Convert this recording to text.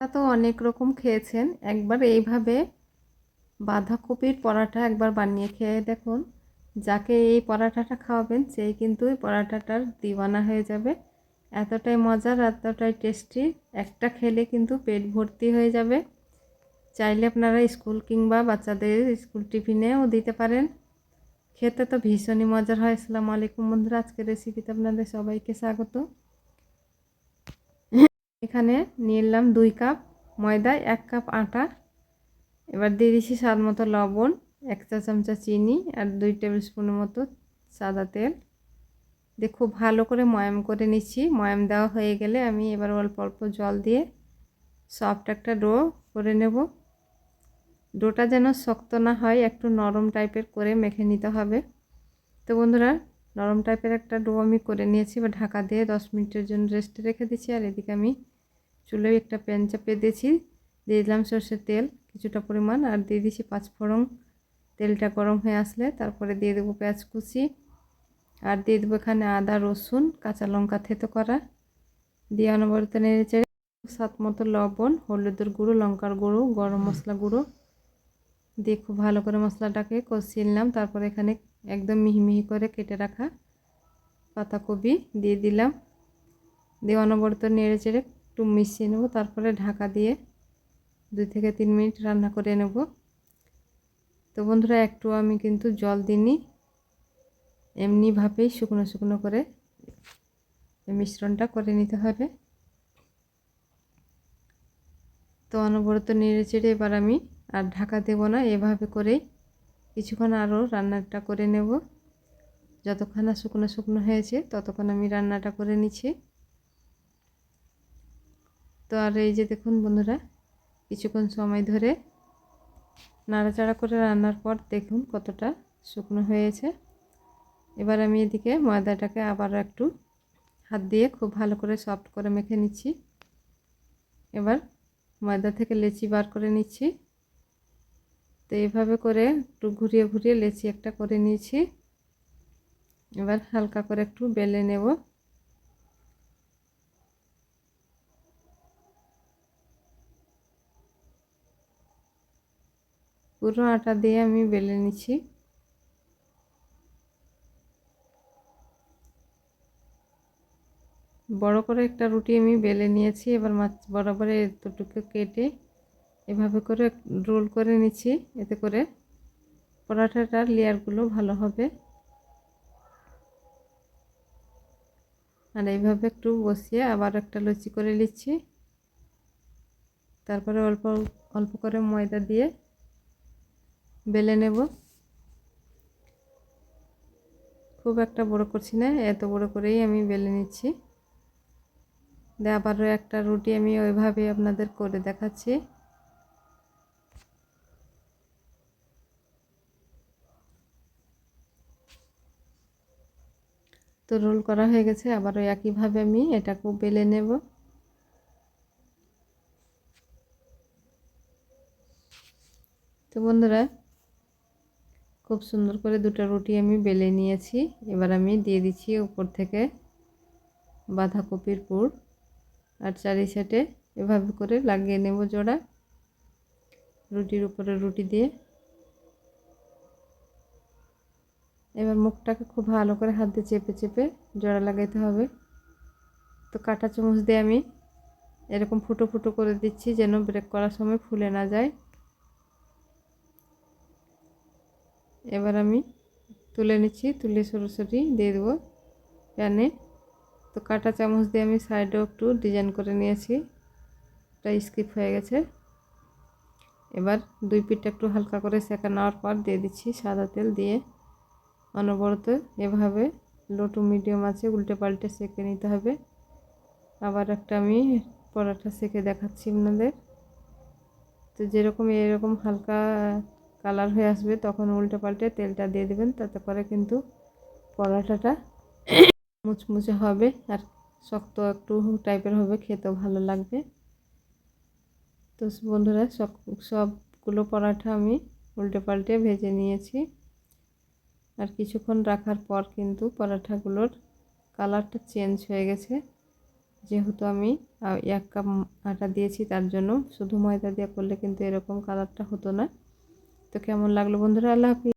তো অনেক রকম খেয়েছেন। একবার এইভাবে বাঁধাকপির পরাঠা একবার বানিয়ে খেয়ে দেখুন। যাকে এই পরাঠাটা খাওয়াবেন, সেই কিন্তু এই পরাঠাটার দিওয়ানা হয়ে যাবে। এতটাই মজার এতটাই টেস্টি, একটা খেলে কিন্তু পেট ভর্তি হয়ে যাবে। চাইলে আপনারা স্কুল কিংবা বাচ্চাদের স্কুল টিফিনেও দিতে পারেন। খেতে তো ভীষণই মজার হয়। আসসালামু আলাইকুম বন্ধুরা, আজকের রেসিপিতে আপনাদের সবাইকে স্বাগত। এখানে নিয়ে এলাম দুই কাপ ময়দা, এক কাপ আটা। এবার দিয়ে দিচ্ছি স্বাদ মতো লবণ, এক চা চামচা চিনি আর দুই টেবিল স্পুনের মতো সাদা তেল। দিয়ে খুব ভালো করে ময়াম করে নিচ্ছি। ময়াম দেওয়া হয়ে গেলে আমি এবার অল্প অল্প জল দিয়ে সফট একটা ডো করে নেব। ডোটা যেন শক্ত না হয়, একটু নরম টাইপের করে মেখে নিতে হবে। তো বন্ধুরা নরম টাইপের একটা ডো আমি করে নিয়েছি বা ঢাকা দিয়ে দশ মিনিটের জন্য রেস্টে রেখে দিয়েছি। আর এদিকে আমি চুলোয় একটা প্যান চাপিয়ে দিয়েছি। দিয়ে দিলাম সর্ষের তেল, কিছুটা পরিমাণ, আর দিয়ে দিচ্ছি পাঁচফোড়ন তেলটা গরম হয়ে আসলে তারপরে দিয়ে দেবো পেঁয়াজ কুচি। আর দিয়ে দেবো এখানে আদা, রসুন, কাঁচা লঙ্কা থেতো করা। দিয়ে অনবরত নেড়ে চেড়ে সাত মতো লবণ, হলুদের গুঁড়ো, লঙ্কার গুঁড়ো, গরম মশলা গুঁড়ো। দিয়ে খুব ভালো করে মশলাটাকে কষিয়ে নিলাম। তারপরে এখানে একদম মিহি মিহি করে কেটে রাখা পাতাকপি দিয়ে দিলাম। দিয়ে অনবরত নেড়ে চেড়ে একটু মিশিয়ে নেব, তারপরে ঢাকা দিয়ে দুই থেকে তিন মিনিট রান্না করে নেব। তো বন্ধুরা, একটু আমি কিন্তু জল দিইনি। এমনিভাবেই শুকনো শুকনো করে মিশ্রণটা করে নিতে হবে। তো অনবরত নেড়ে চেড়ে এবার আমি আর ঢাকা দেব না, এভাবে করেই কিছুক্ষণ আরও রান্নাটা করে নেব। যতক্ষণ না শুকনো শুকনো হয়েছে, ততক্ষণ আমি রান্নাটা করে নিচ্ছি। তো আর এই যে দেখুন বন্ধুরা, কিছুক্ষণ সময় ধরে নাড়াচাড়া করে রান্নার পর দেখুন কতটা শুকনো হয়েছে। এবার আমি এদিকে ময়দাটাকে আবার একটু হাত দিয়ে খুব ভালো করে সফট করে মেখে নিচ্ছি। এবার ময়দা থেকে লেচি বার করে নিচ্ছি। তো এইভাবে করে একটু ঘুরিয়ে ঘুরিয়ে লেচি একটা করে নিয়েছি। এবার হালকা করে একটু বেলে নেব। পুরো আটা দিয়ে আমি বেলে নিচ্ছি। বড় করে একটা রুটি আমি বেলে নিয়েছি, এবার মাছ বরাবর এতটুকু কেটে এভাবে করে রোল করে নিচ্ছি, এতে করে পরাঠাটার লেয়ারগুলো ভালো হবে। আর এইভাবে একটু বসিয়ে আবার একটা লুচি করে নিচ্ছি। তারপরে অল্প অল্প করে ময়দা দিয়ে বেলে নেব। খুব একটা বড় করছি না, এত বড় করেই আমি বেলে নিচ্ছি। দিয়ে আবারও একটা রুটি আমি ওইভাবে আপনাদের করে দেখাচ্ছি। তো রোল করা হয়ে গেছে আবারও একইভাবে আমি এটাকেও বেলে নেব। তো বন্ধুরা, খুব সুন্দর করে দুটো রুটি আমি বেলে নিয়েছি। এবার আমি দিয়ে দিচ্ছি উপর থেকে বাঁধাকপির পুর আর চারি সাইডে এভাবে করে লাগিয়ে নেব জোড়া। রুটির উপরে রুটি দিয়ে। এবার মুখটাকে খুব ভালো করে হাত দিয়ে চেপে চেপে জোড়া লাগাইতে হবে। তো কাঁটা চামচ দিয়ে আমি এরকম ফুটো ফুটো করে দিচ্ছি যেন ব্রেক করার সময় ফুলে না যায়। এবার আমি তুলে নিচ্ছি, তুলে সরাসরি দিয়ে দেবো প্যানে। তো কাটা চামচ দিয়ে আমি সাইডেও একটু ডিজাইন করে নিয়েছি এটা স্কিপ হয়ে গেছে। এবার দুই পিঠটা একটু হালকা করে সেঁকা নেওয়ার পর দিয়ে দিচ্ছি সাদা তেল দিয়ে। অনবরত এভাবে লো টু মিডিয়াম আছে উল্টে পাল্টে সেঁকে নিতে হবে। আবার একটা আমি পরাঠা সেঁকে দেখাচ্ছি আপনাদের। তো যেরকম এরকম হালকা কালার হয়ে আসবে, তখন উল্টে পাল্টে তেলটা দিয়ে দেবেন, তাতে করে কিন্তু পরাঠাটা মুচমুচে হবে আর শক্ত একটু টাইপের হবে, খেতেও ভালো লাগবে। তো বন্ধুরা, সব, সবগুলো পরাঠা আমি উল্টে পাল্টে ভেজে নিয়েছি। আর কিছুক্ষণ রাখার পর কিন্তু পরাঠাগুলোর কালারটা চেঞ্জ হয়ে গেছে। যেহেতু আমি এক কাপ আটা দিয়েছি, তার জন্য শুধু ময়দা দিয়ে করলে কিন্তু এরকম কালারটা হতো না। তো কেমন লাগল বন্ধুরা? আল্লাহ হাফিজ।